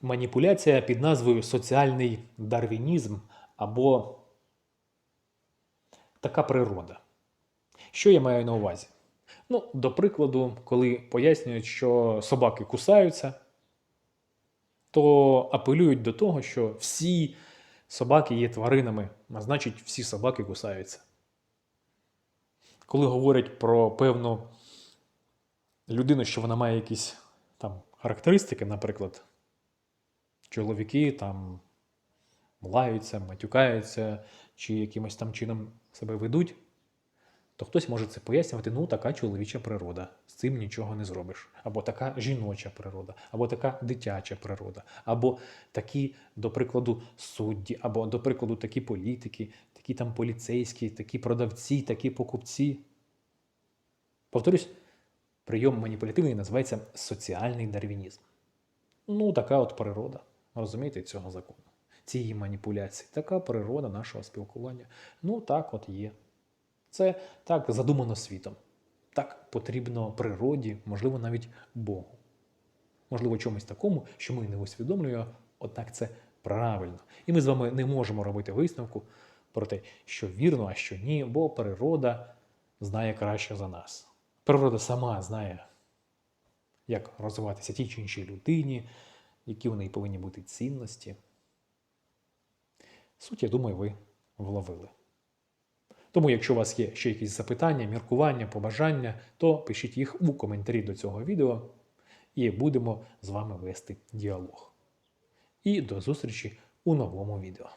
маніпуляція під назвою соціальний дарвінізм або така природа. Що я маю на увазі? Ну, до прикладу, коли пояснюють, що собаки кусаються, то апелюють до того, що всі собаки є тваринами, а значить, всі собаки кусаються. Коли говорять про певну людину, що вона має якісь там характеристики, наприклад, чоловіки там лаються, матюкаються чи якимось там чином себе ведуть, то хтось може це пояснювати, ну така чоловіча природа, з цим нічого не зробиш. Або така жіноча природа, або така дитяча природа, або такі, до прикладу, судді, або, до прикладу, такі політики, такі там поліцейські, такі продавці, такі покупці. Повторюсь, прийом маніпулятивний називається соціальний дарвінізм. Ну, така от природа, розумієте, цього закону. Цієї маніпуляції. Така природа нашого спілкування. Ну, так от є. Це так задумано світом. Так потрібно природі, можливо, навіть Богу. Можливо, чомусь такому, що ми не усвідомлюємо, однак це правильно. І ми з вами не можемо робити висновку про те, що вірно, а що ні, бо природа знає краще за нас. Природа сама знає, як розвиватися тій чи іншій людині, які в неї повинні бути цінності. Суть, я думаю, ви вловили. Тому, якщо у вас є ще якісь запитання, міркування, побажання, то пишіть їх у коментарі до цього відео і будемо з вами вести діалог. І до зустрічі у новому відео.